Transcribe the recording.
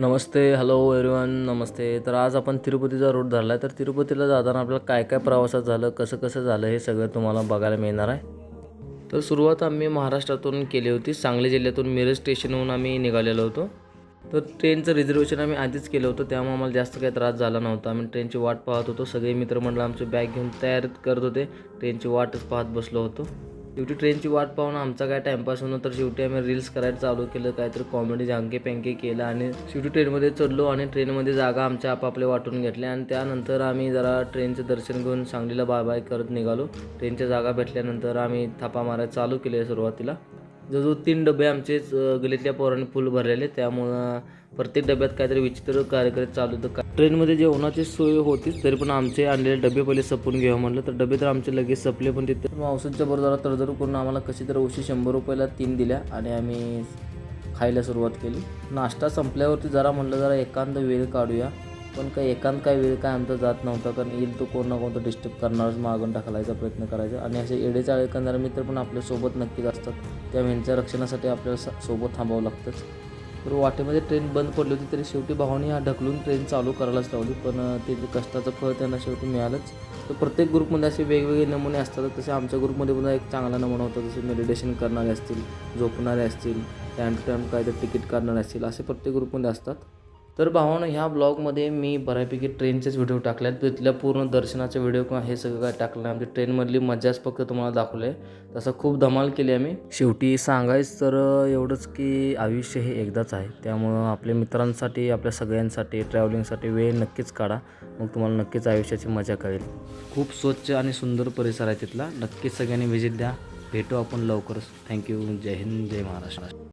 नमस्ते hello everyone नमस्ते. तर आज आपण तिरुपतीचा रूट धरला आहे तर तिरुपतीला जाताना आपल्याला काय काय प्रवासात झालं कसं कसं झालं हे सगळं तुम्हाला बघायला मिळणार आहे. तर सुरुवात आम्ही महाराष्ट्रातून केली होती. सांगली जिल्ह्यातून मिरज स्टेशनहून आम्ही निघालेलो होतो. तर ट्रेनचं रिझर्वेशन आम्ही आधीच केलं होतं. त्यामुळे आम्हाला जास्त काही त्रास झाला नव्हता. आम्ही ट्रेनची वाट पाहत होतो. सगळे मित्रमंडळ आमची बॅग घेऊन तयार करत होते. ट्रेनची वाटच पाहत बसलो होतो. शेवटी ट्रेनची वाट पाहून आमचा काय टाईमपास होणं तर शेवटी आम्ही रील्स करायला चालू केलं काहीतरी कॉमेडी झांके पेंके केलं आणि शेवटी ट्रेनमध्ये चढलो आणि ट्रेनमध्ये जागा आमच्या आपापल्या वाटून घेतल्या आणि त्यानंतर आम्ही जरा ट्रेनचं दर्शन घेऊन सांगलीला बाय बाय करत निघालो. ट्रेनच्या जागा भेटल्यानंतर आम्ही थापा मारायला चालू केले सुरुवातीला. जवळजवळ तीन डबे आमचेच गलीतल्या पोरांनी फुल भरलेले त्यामुळं प्रत्येक डब्यात काहीतरी विचित्र कार्यक्रम चालू होतं. का ट्रेनमध्ये जेवणाची सोय होतीच तरी पण आमचे आणलेले डबे पहिले सपून घ्यावं म्हटलं तर डबे तर आमचे लगेच सपले पण तिथे. मावसाच्या बरोबर जरा तडजड करून आम्हाला कशी तर उशी शंभर रुपयाला तीन दिल्या आणि आम्ही खायला सुरुवात केली. नाश्ता संपल्यावरती जरा म्हणलं जरा एकांत वेळ काढूया. पण काही एकांत काय वेळ काय आमचा जात नव्हता कारण येईल तो कोण ना कोणतं डिस्टर्ब करणारच मागून टाकायचा प्रयत्न करायचा. आणि असे एडेचाळे करणारे मित्र पण आपल्यासोबत नक्कीच असतात. त्या यांच्या रक्षणासाठी आपल्याला स- सोबत थांबावं लागतंच. तर वाटेमध्ये ट्रेन बंद पडली होती तरी शेवटी भावानी हा ढकलून ट्रेन चालू करायलाच लावली पण ते कष्टाचं फळ त्यांना शेवटी मिळालंच. तर प्रत्येक ग्रुपमध्ये असे वेगवेगळे नमुने असतात तसे आमच्या ग्रुपमध्ये पण एक चांगला नमुना होता जसे मेडिटेशन करणारे असतील झोपणारे असतील टाईम टू टाईम काहीतरी तिकीट काढणारे असतील असे प्रत्येक ग्रुपमध्ये असतात. तर भावानं ह्या ब्लॉगमध्ये मी बऱ्यापैकी ट्रेनचेच व्हिडिओ टाकले आहेत तिथल्या पूर्ण दर्शनाचे व्हिडिओ किंवा हे सगळं काय टाकलं आहे आमची ट्रेनमधली मजाच फक्त तुम्हाला दाखवलं आहे तसं खूप धमाल केली आम्ही. शेवटी सांगायचं तर एवढंच की आयुष्य हे एकदाच आहे. त्यामुळं आपल्या मित्रांसाठी आपल्या सगळ्यांसाठी ट्रॅव्हलिंगसाठी वेळ नक्कीच काढा. मग तुम्हाला नक्कीच आयुष्याची मजा कळेल. खूप स्वच्छ आणि सुंदर परिसर आहे तिथला. नक्कीच सगळ्यांनी व्हिजिट द्या. भेटू आपण लवकरच. थँक्यू जय हिंद जय महाराष्ट्र.